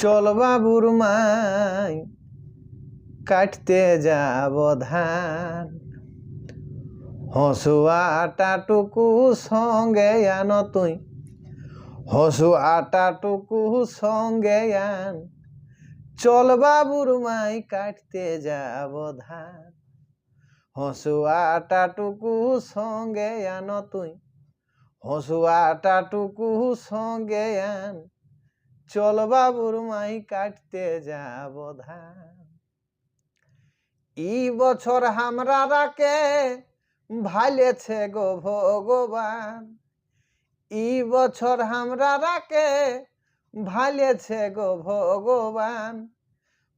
চল বাবুর মাই, কাটতে যাব ধান। হসুয়াটাটুকু সঙ্গে আন তুই হসুয়াটাটুকু সঙ্গে আন। চল বাবুর মাই, কাটতে যাব ধান। হসুয়াটাটুকু সঙ্গে আন তুই হসুয়াটাটুকু সঙ্গে আন। চল বাবুর মাই কাটতে যাব ই বছর হামরা রাকে ভালেছে গো ভগবান। ই বছর হামরা রাকে ভালেছে গো ভগবান।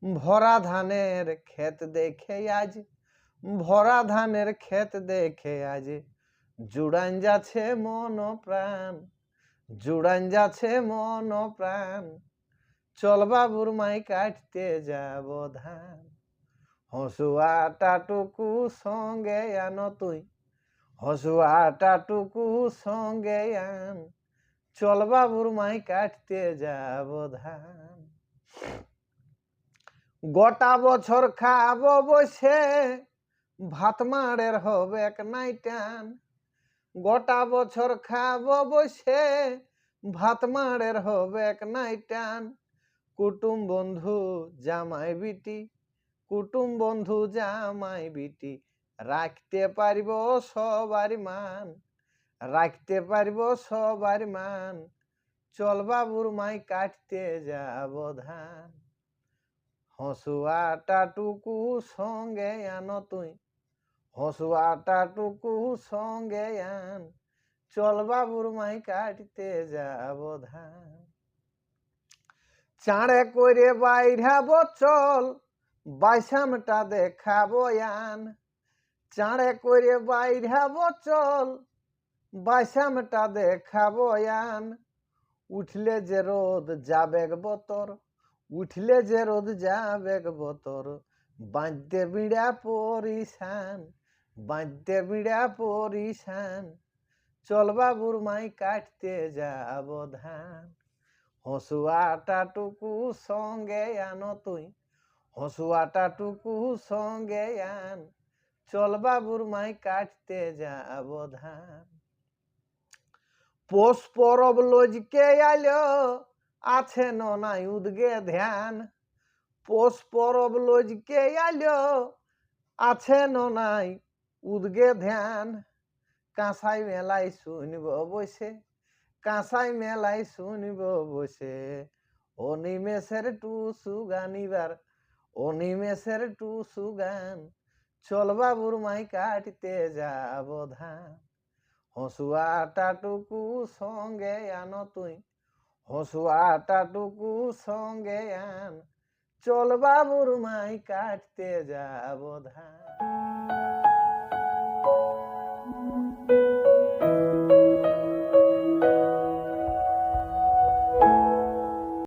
ভরা ধানের ক্ষেত দেখে আজ, ভরা ধানের ক্ষেত দেখে আজ জুড়ান যাচ্ছে মন প্রাণ। জুড়ান যাচ্ছে মন প্রাণ চল বাবুর মাই কাটতে যাব ধান। হসুয়াটাটুকু সঙ্গে আন তুই। হসুয়াটাটুকু সঙ্গে আন। চল বাবুর মাই কাটতে যাব ধান। গোটা বছর খাব বসে। ভাত মারের হবে এক নাই টান। গোটা বছর খাব বসে, ভাত মারের হবে এক নাই টান কুটুম বন্ধু জামাই বিটি, কুটুম বন্ধু জামাই বিটি, রাখতে পারিব সবার মান, রাখতে পারিব সবার মান। চল বাবুর মাই কাটতে যাব ধান। হসুয়াটাটুকু সঙ্গে আন তুই হসুয়াটাটুকু সঙ্গে আন। চল বাবুর মাই কাটতে যাব ধান। চাঁড়ে করে বাইরাবো চল বাইসামটা দেখাবো আন। চাঁড়ে করে বাইরাবো চল বাইসামটা দেখাবো আন। উঠলে যে রোদ যাবে বতর, উঠলে যে রোদ যাবে বতর, বাঁধতে বিড়া পরিশান। বাঁধতে বিড়া পরিশান, চল বাবুর মাই কাটতে যাব ধান। হসুয়াটাটুকু সঙ্গে আন তুই হসুয়াটাটুকু সঙ্গে আন, চল বাবুর মাই কাটতে যাব ধান। পোষ পরব লজকে আলো আছে নাই উদ্গে ধ্যান। পোষ পরব লজকে আলো আছে নাই উদ্গে ধ্যান, কাঁসাই মেলাই শুনব বসে কাঁসাই মেলাই শুনব বসে অনিমেষের টু সুগানিবার অনিমেষের টু সুগান চল বাবুর মাই কাটতে যাব ধান। হসুয়াটাটুকু সঙ্গে আন তুই হসুয়াটাটুকু সঙ্গে আন, চল বাবুর মাই কাটতে যাব ধান।